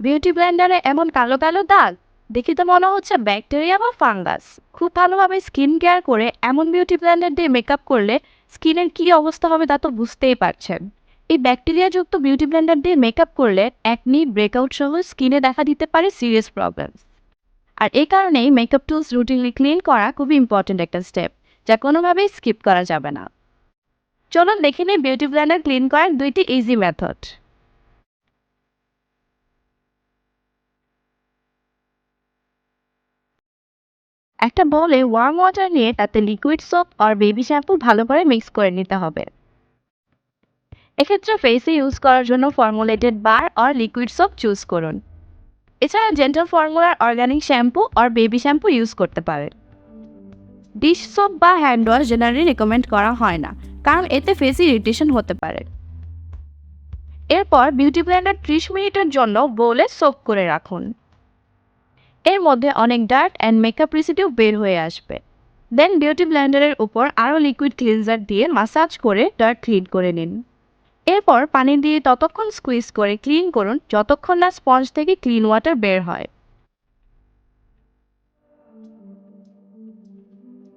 Beauty ব্লেন্ডারে এমন কালো কালো দাগ? দেখে তো মনে হচ্ছে ব্যাকটেরিয়া বা ফাঙ্গাস। খুব ভালোভাবে স্কিন কেয়ার করে এমন বিউটি ব্লেন্ডার দিয়ে মেকআপ করলে স্কিনের কি অবস্থা হবে তা তো বুঝতেই পারছেন। এই ব্যাকটেরিয়াযুক্ত বিউটি ব্লেন্ডার দিয়ে মেকআপ করলে একনি ব্রেকআউট সহ স্কিনে দেখা দিতে পারে সিরিয়াস প্রবলেম আর এই কারণেই মেকআপ টুলস রুটিনলি ক্লিন করা খুবই ইম্পর্ট্যান্ট একটা স্টেপ যা কোনোভাবেই স্কিপ করা যাবে না। চলুন দেখে নিই বিউটি ব্লেন্ডার ক্লিন করার দুইটি ইজি মেথড একটা বলে ওয়ার্ম ওয়াটার নিয়ে তাতে লিকুইড সোপ আর বেবি শ্যাম্পু ভালো করে মিক্স করে নিতে হবে। এক্ষেত্রে ফেসে ইউজ করার জন্য ফর্মুলেটেড বার আর লিকুইড সোপ চুজ করুন। এছাড়া জেন্টাল ফর্মুলার অর্গানিক শ্যাম্পু আর বেবি শ্যাম্পু ইউজ করতে পারেন। ডিশ সোপ বা হ্যান্ড ওয়াশ জেনারেলি রেকমেন্ড করা হয় না, কারণ এতে ফেসে ইরিটেশন হতে পারে। এরপর বিউটি ব্লেন্ডার ত্রিশ মিনিটের জন্য বোলে সোপ করে রাখুন। এর মধ্যে অনেক ডার্ট অ্যান্ড মেকআপ রেসিডিউ বের হয়ে আসবে। দেন বিউটি ব্লেন্ডারের উপর আরও লিকুইড ক্লিনজার দিয়ে মাসাজ করে ডার্ট ক্লিন করে নিন। এরপর পানি দিয়ে ততক্ষণ স্কুইজ করে ক্লিন করুন যতক্ষণ না স্পঞ্জ থেকে ক্লিন ওয়াটার বের হয়।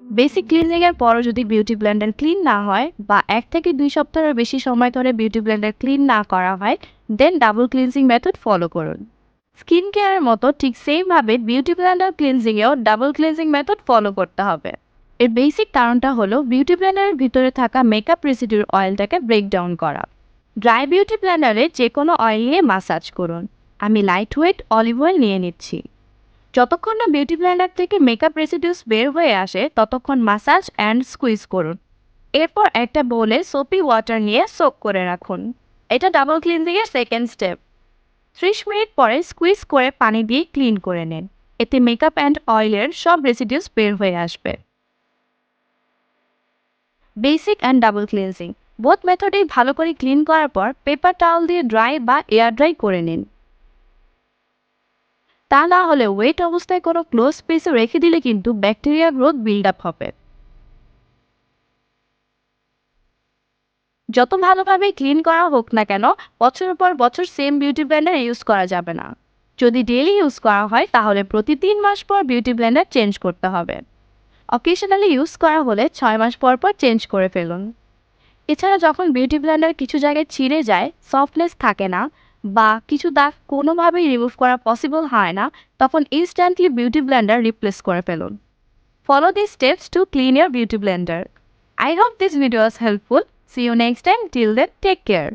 বেসিক ক্লিনিংয়ের পরও যদি বিউটি ব্লেন্ডার ক্লিন না হয় বা এক থেকে দুই সপ্তাহের বেশি সময় ধরে বিউটি ব্লেন্ডার ক্লিন না করা হয়, then double cleansing method follow করুন। স্কিন কেয়ারের মতো ঠিক সেমভাবে বিউটি ব্লেন্ডার ক্লিনজিংয়েও ডাবল ক্লিনজিং মেথড ফলো করতে হবে। এর বেসিক কারণটা হলো বিউটি ব্লেন্ডারের ভিতরে থাকা মেকআপ রেসিডিউর অয়েলটাকে ব্রেকডাউন করা। ড্রাই বিউটি ব্লেন্ডারে যে কোনো অয়েল নিয়ে মাসাজ করুন। আমি লাইট ওয়েট অলিভ অয়েল নিয়ে নিচ্ছি। যতক্ষণ না বিউটি ব্লেন্ডার থেকে মেকআপ রেসিডিউস বের হয়ে আসে, ততক্ষণ মাসাজ অ্যান্ড স্কুইজ করুন। এরপর একটা বোলে সোপি ওয়াটার নিয়ে সোক করে রাখুন। এটা ডাবল ক্লিনজিংয়ের সেকেন্ড স্টেপ ত্রিশ মিনিট পরে স্কুইজ করে পানি দিয়ে ক্লিন করে নিন। এতে মেকআপ অ্যান্ড অয়েলের সব রেসিডিউস বের হয়ে আসবে। Basic and double cleansing both মেথডেই ভালো করে ক্লিন করার পর পেপার টাওয়াল দিয়ে ড্রাই বা এয়ার ড্রাই করে নিন। তা না হলে ওয়েট অবস্থায় কোনো ক্লোজ স্পেসে রেখে দিলে কিন্তু ব্যাকটেরিয়া গ্রোথ বিল্ড আপ হবে। যত ভালোভাবে ক্লিন করা হোক না কেন, বছরের পর বছর সেম বিউটি ব্ল্যান্ডার ইউজ করা যাবে না। যদি ডেলি ইউজ করা হয়, তাহলে প্রতি তিন মাস পর বিউটি ব্ল্যান্ডার চেঞ্জ করতে হবে। অকেশনালি ইউজ করা হলে ছয় মাস পর পর চেঞ্জ করে ফেলুন। এছাড়া যখন বিউটি ব্ল্যান্ডার কিছু জায়গায় ছিঁড়ে যায় সফটনেস থাকে না বা কিছু দাগ কোনোভাবেই রিমুভ করা পসিবল হয় না, তখন ইনস্ট্যান্টলি বিউটি ব্ল্যান্ডার রিপ্লেস করে ফেলুন। Follow this steps to clean your beauty blender I hope this video is helpful See you next time. Till then, take care.